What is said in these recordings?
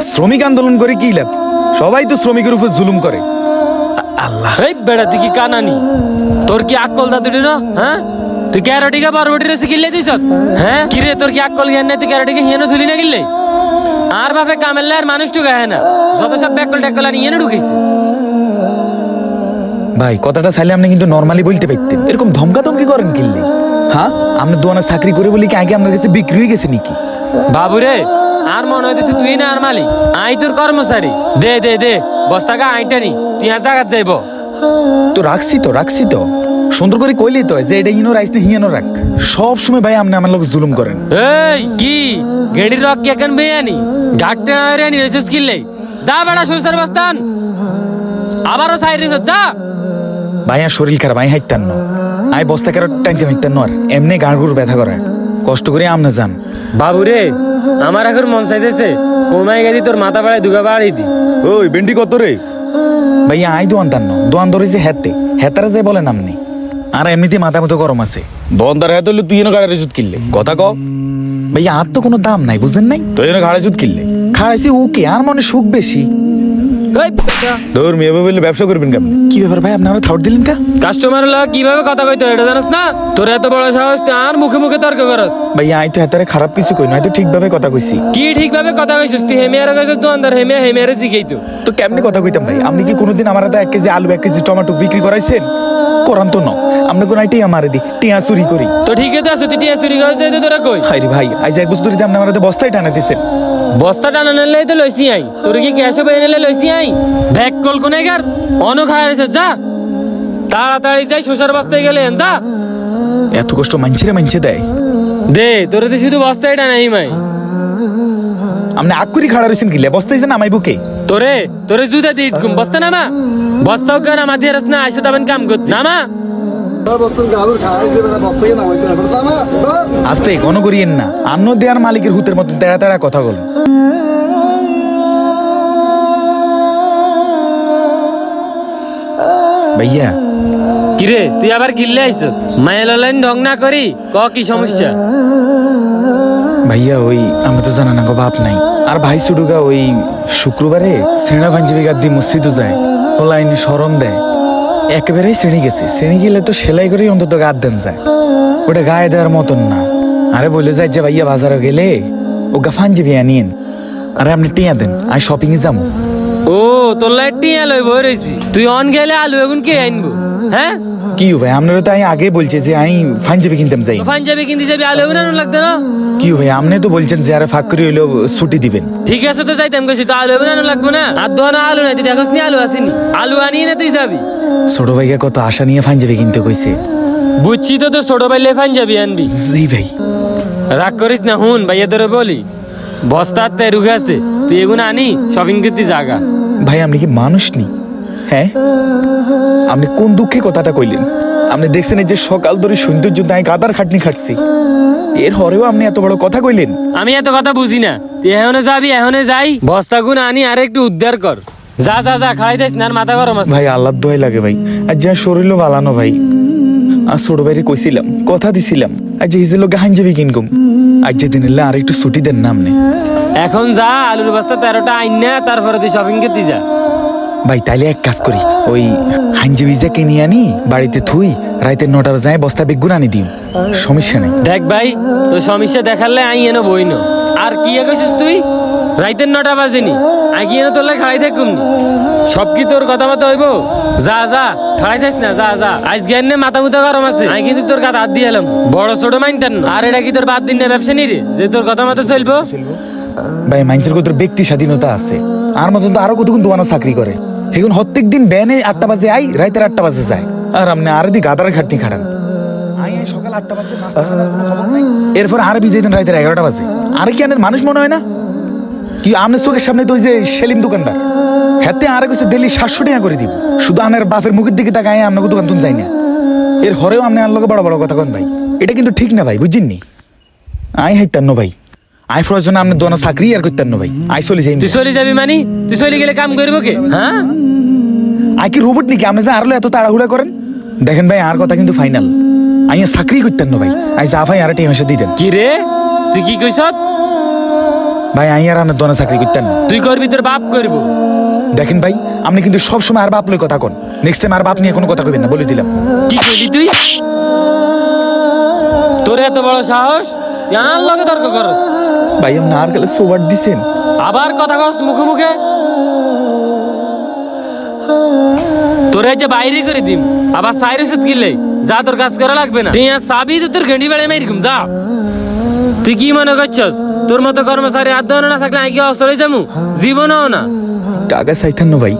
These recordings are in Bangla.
শ্রমিক আন্দোলন করে কি লাভ? সবাই তো শ্রমিকের উপর জুলুম করে। আল্লাহ। এই বেড়া তুই কি কানানি? তোর কি আকল দাদুরি না? হ্যাঁ? তুই ক্যারোটিকে বারবটি রেসে কিনলে তুই সব? হ্যাঁ? কি রে তোর কি আকল জ্ঞান নাই? তুই ক্যারোটিকে হিয়ানো ধুলি না কিনলে আর বাপে কামেল্লা আর মানুষ টুকে হয় না। যত সব ব্যাকল ট্যাকল আর ইয়েনে ঢুকেছে। ভাই কথাটা চাইলে আপনি কিন্তু নর্মালি বলতে পারতেন। এরকম ধমকা ধমকি করেন কিনলে। হ্যাঁ? আপনি দোয়ানা চাকরি করে বলি কি আগে আপনার কাছে বিক্রি হয়ে গেছে নাকি? বাবুরে আর মনে হইতেছে তুই না আর মালিক। আই তোর কর্মচারী। দে দে দে বস্তাকা আইটা নি তুই আর জাগাত যাইব। তো রাখছি তো রাখছি তো। সুন্দর করে কইলি তো যে এটা ইনো রাইস না হিয়ানো রাখ। সব সময় ভাই আপনি আমার লোক জুলুম করেন। এই কি? গেড়ির রক কে কেন বেয়ানি? ডাকতে না রে নি রেসেস কিনলে যা বেড়া শ্বশুর বস্তান। আবারও সাইড রেসেস যা। ভাইয়া শরীর খারাপ আই হাইতান ন। আই বস্তা কেন টাইনতে হাইতান ন আর এমনি গাঁড় গুড় ব্যথা করে। কষ্ট করে আমনে যান। বাবুরে আমার এখন মন চাইতেছে কমাই গেছি তোর মাথা পাড়ায় দুগা বাড়াই দি। ওই বেন্ডি কত রে? ভাইয়া আই দোয়ান তান্ন। দোয়ান ধরেছে হেতে হেতারা যে বলেন আপনি আর এমনিতে মাথা মতো গরম আছে। দোয়ানদার হেতে হলে তুই এনে গাড়ি রেজুত কিনলে। কথা ক। ভাইয়া আর তো কোনো দাম নাই বুঝলেন নাই? তুই এনে গাড়ি রেজুত কিনলে। খাড়াইছি ওকে আর মনে সুখ বেশি। মেয়ে বললে ব্যবসা করবেন কেমন? কি ব্যাপার ভাই আপনারা থাউট দিলেন কা? কাস্টমার লগ কীভাবে কথা কইতো এটা জানাস না? তোর এত বড় সাহস আর মুখে মুখে তর্ক করস। ভাইয়া আই তো খারাপ কিছু কই না তো ঠিকভাবে কথা কইছি। কি ঠিকভাবে কথা কইছিস? তুই হেমিয়ারে কইছিস তুই আন্দার হেমিয়া হেমিয়ারে শিখাইতো তো। কেমনি কথা কইতাম ভাই? আপনি কি কোনোদিন আমার হাতে এক কেজি আলু এক কেজি টমেটো বিক্রি করাইছেন? করান তো ন। আপনি কোন টিয়া মারে দি টিয়া চুরি করি। তো ঠিকই তো আছে তুই টিয়া চুরি করছিস এই তো তোরা কই? ভাই আজ এক বছর ধরে আপনি আমার হাতে বস্তায় টানা দিছেন। বস্তা টানা নিলেই তো লইছি আই। তোর কি ক্যাশ হবে নিলে লইছি আই? ব্যাগ কল কোনে গার অন খায় যা। তাড়াতাড়ি যাই শ্বশুর বস্তায় গেলে যা। এত কষ্ট মানছে রে মানছে দেয়। দে তোর তো শুধু বস্তায় টানাই মাই। আপনি আগ করে খাড়া রয়েছেন কিলে বস্তায় যে নামাই বুকে তোরে তোরে জুতা দি ঘুম বস্তা না মা বস্তাও কেন দিয়ে রস না আইসো তখন কাম করতে। নামা। আস্তে কোনো করিয়েন না। আন্ন দেয়ার মালিকের হুতের মতন তেড়া তেড়া কথা বল। ভাইয়া। কিরে তুই আবার কিনলে আইসো মায়ের লাইন ঢং না করি ক কি সমস্যা? ভাইয়া ওই আমি তো জানা না গো বাপ নাই। আর ভাই সুডুগা ওই শুক্রবারে শ্রেণা ভাঞ্জিবি গাদ দিয়ে মসজিদও যায়। ও লাইনে স্মরণ দেয়। একেবারেই শ্রেণি গেছে। শ্রেণি গেলে তো সেলাই করেই অন্তত গাদ দেন যায়। ওটা গায়ে দেওয়ার মতন না। আরে বলে যায় যে ভাইয়া বাজারে গেলে ও গা ফাঞ্জিবি আনিয়েন। আরে আপনি টিয়া দেন আমি শপিং এ যাব ও তোর লাইট টিয়া লই বই রইছি তুই অন গেলে আলু এগুন কে আনব হ্যাঁ? কি ভাই আপনারা তো আমি আগে বলছে যে আমি ফাঞ্জাবি কিনতাম যাই। যাবে কিনতে যাবি আলু এগুন আনুন লাগতো না? কি ভাই আপনি তো বলছেন যে আরে ফাঁক করে হইলেও ছুটি দিবেন। ঠিক আছে তো যাইতাম গেছি তো আলু এগুন আনুন লাগবো না? আর দোয়ানা আলু নাই তুই দেখোস নি আলু আসেনি। আলু আনিয়ে না তুই যাবি? ছোট ভাইকে কত আশা নিয়ে ফাঞ্জাবি কিনতে কইছে। বুঝছি তো তোর ছোট ভাই লে যাবি আনবি। জি ভাই। রাগ করিস না হুন ভাইয়া তোরে বলি। বস্তার তে রুগে আছে। তুই এগুন আনি শপিং করতে জাগা ভাই আপনি কি মানুষ নি? হ্যাঁ? আপনি কোন দুঃখে কথাটা কইলেন? আপনি দেখছেন এই যে সকাল ধরে সৌন্দর্য দায় গাদার খাটনি খাটছি। এর হরেও আপনি এত বড় কথা কইলেন? আমি এত কথা বুঝি না। তুই এখনে যাবি এখনে যাই। বস্তা গুণ আনি আর একটু উদ্ধার কর। যা যা যা খাই দিস না মাথা গরম আছে। ভাই আল্লাহ দোয়াই লাগে ভাই। আর যা শরীরও বালানো ভাই। আর ছোট ভাইরে কইছিলাম কথা দিছিলাম। আর যে হিজের লোকে হাঞ্জাবি কিনকুম আজ যে দিন এলে আর একটু ছুটি দেন না আপনি। এখন যা আলুর বস্তা তেরোটা আইন না তারপরে তুই শপিং করতে যা। ভাই তাইলে এক কাজ করি ওই হাঞ্জাবি যা কিনে আনি বাড়িতে থুই রাইতে নটা বাজায় বস্তা বেগুন আনি দিও। সমস্যা নেই। দেখ ভাই তোর সমস্যা দেখালে আই এনো বই আর কি কইছিস তুই? রাইতের নটা বাজেনি আই কি এনে তোর লাই খাড়াই থাকুম সব কি তোর কথা মতো হইব? যা যা না, যা যা। আজ জ্ঞান নে মাথা গরম আছে। আমি কিন্তু তোর কাছে হাত দিয়ে এলাম। বড় ছোট মাইনতেন আর এটা কি তোর বাদ দিন না, ব্যবসা যে তোর কথা মতো ভাই কত ব্যক্তি স্বাধীনতা আছে। আর মতন তো আরও কতক্ষণ দোয়ানো চাকরি করে। এখন প্রত্যেক দিন ব্যানে আটটা বাজে আই, রাইতের আটটা বাজে যায়। আর আপনি আর দি গাদার খাটনি খাটান। সকাল আটটা। এরপর আর বিদায় দেন রাইতের এগারোটা বাজে। আর কি আনেন, মানুষ মনে হয় না? কি আপনার চোখের সামনে তো ওই যে সেলিম দোকানদার। হাতে আর কিছু দিল্লি সাতশো টাকা করে দিব। শুধু আনের বাপের মুখের দিকে তাকায় আপনাকে দোকান তুমি যাই না। এর হরেও আপনি আর লোকে বড় বড় কথা কন ভাই। এটা কিন্তু ঠিক না ভাই বুঝছেননি আই হাইতান্ন ভাই। আই প্রয়োজন আপনি দোনো চাকরি আর করতেন ভাই। আই চলে যাই তুই চলে যাবি মানি? তুই চলে গেলে কাম করব কে? হ্যাঁ? আই কি রোবট নাকি? আপনি যে আরও এত তাড়াহুড়া করেন? দেখেন ভাই আর কথা কিন্তু ফাইনাল আই চাকরি করতেন ভাই। আই যা ভাই আর টিম এসে দিতেন কি রে? তুই কি কইস ভাই আই আর আনার দোকানে চাকরি করতেন তুই করবি তোর বাপ করব। দেখেন ভাই আপনি কিন্তু সবসময় আর বাপ লই কথা কন। নেক্সট টাইম আর বাপ নিয়ে কোনো কথা কইবেন না বলে দিলাম। কি করলি তুই? তোর এত বড় সাহস? তুই লগে তর্ক করস। ভাই আপনি আর গেলে সোবার দিছেন? আবার কথা কস মুখে মুখে। তোরে যে বাইরে করে দিম আবার সাইরে সুদ গিলে যা তোর কাজ করা লাগবে না। তুই আর সাবি তো তোর গেন্ডি বেড়ে মেরিকুম যা। তুই কি মনে করছস? তোর মতো কর্মচারী আর না থাকলে অবসর হয়ে যাব? জীবনও না। টাকা চাইতেন না ভাই।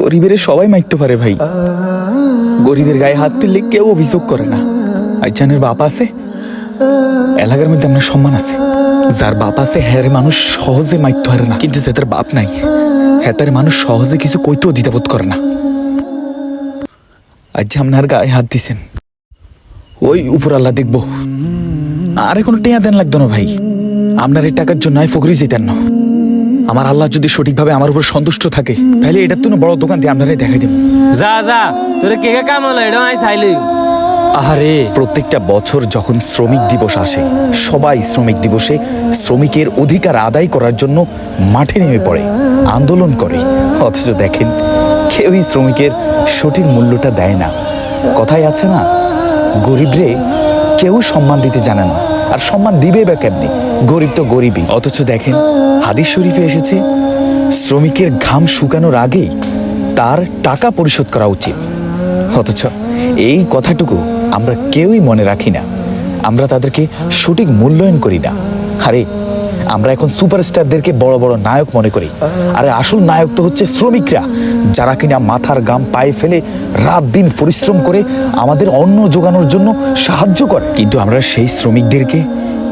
গরিবের সবাই মাইতে পারে ভাই। গরিবের গায়ে হাত তুললে কেউ অভিযোগ করে না। আইজানের বাপ আছে? এলাকার মধ্যে আপনার সম্মান আছে। যার বাপ আছে হ্যাঁ মানুষ সহজে মাইতে পারে না। কিন্তু যাদের বাপ নাই হ্যাঁ তার মানুষ সহজে কিছু কইতেও দ্বিধাবোধ করে না। আজ আপনার গায়ে হাত দিছেন, ওই উপর আল্লাহ দেখব। আরে কোনো টেয়া দেন লাগতো না ভাই। আপনার এই টাকার জন্য আই ফকরি যেতেন না। আমার আল্লাহ যদি সঠিকভাবে আমার উপর সন্তুষ্ট থাকে তাহলে এটার তো বড় দোকান দিয়ে আপনারাই দেখাই দেব। যা যা তোরে কে কে কাম হলো? এটা আমি চাইলি আরে প্রত্যেকটা বছর যখন শ্রমিক দিবস আসে সবাই শ্রমিক দিবসে শ্রমিকের অধিকার আদায় করার জন্য মাঠে নেমে পড়ে আন্দোলন করে। অথচ দেখেন কেউই শ্রমিকের সঠিক মূল্যটা দেয় না। কথাই আছে না গরিবরে কেউ সম্মান দিতে জানে না। আর সম্মান দিবে বা কেমনি? গরিব তো গরিবই। অথচ দেখেন, হাদিস শরীফে এসেছে, শ্রমিকের ঘাম শুকানোর আগেই তার টাকা পরিশোধ করা উচিত। অথচ এই কথাটুকু আমরা কেউই মনে রাখি না। আমরা তাদেরকে সঠিক মূল্যায়ন করি না। আরে আমরা এখন সুপারস্টারদেরকে বড় বড় নায়ক মনে করি। আরে আসল নায়ক তো হচ্ছে শ্রমিকরা, যারা কিনা মাথার গাম পায়ে ফেলে রাত দিন পরিশ্রম করে আমাদের অন্ন যোগানোর জন্য সাহায্য করে। কিন্তু আমরা সেই শ্রমিকদেরকে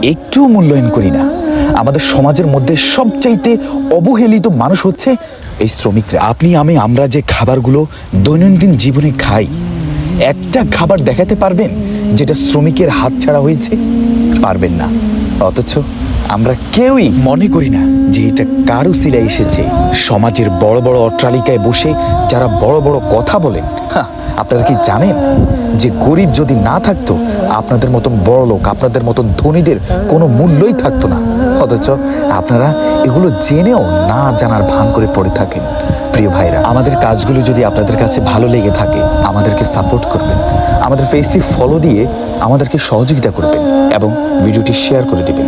একটুও মূল্যায়ন করি না। আমাদের সমাজের মধ্যে সবচাইতে অবহেলিত মানুষ হচ্ছে এই শ্রমিকরা। আপনি, আমি, আমরা যে খাবারগুলো দৈনন্দিন জীবনে খাই, একটা খাবার দেখাতে পারবেন যেটা শ্রমিকের হাত ছাড়া হয়েছে? পারবেন না। অথচ আমরা কেউই মনে করি না যে এটা কারও সিলাই এসেছে। সমাজের বড় বড় অট্টালিকায় বসে যারা বড় বড় কথা বলেন। হ্যাঁ, আপনারা কি জানেন যে গরিব যদি না থাকতো আপনাদের মতন বড় লোক আপনাদের মতন ধনীদের কোনো মূল্যই থাকতো না। অথচ আপনারা এগুলো জেনেও না জানার ভান করে পড়ে থাকেন। প্রিয় ভাইরা আমাদের কাজগুলো যদি আপনাদের কাছে ভালো লেগে থাকে আমাদেরকে সাপোর্ট করবেন। আমাদের পেজটি ফলো দিয়ে আমাদেরকে সহযোগিতা করবেন এবং ভিডিওটি শেয়ার করে দিবেন।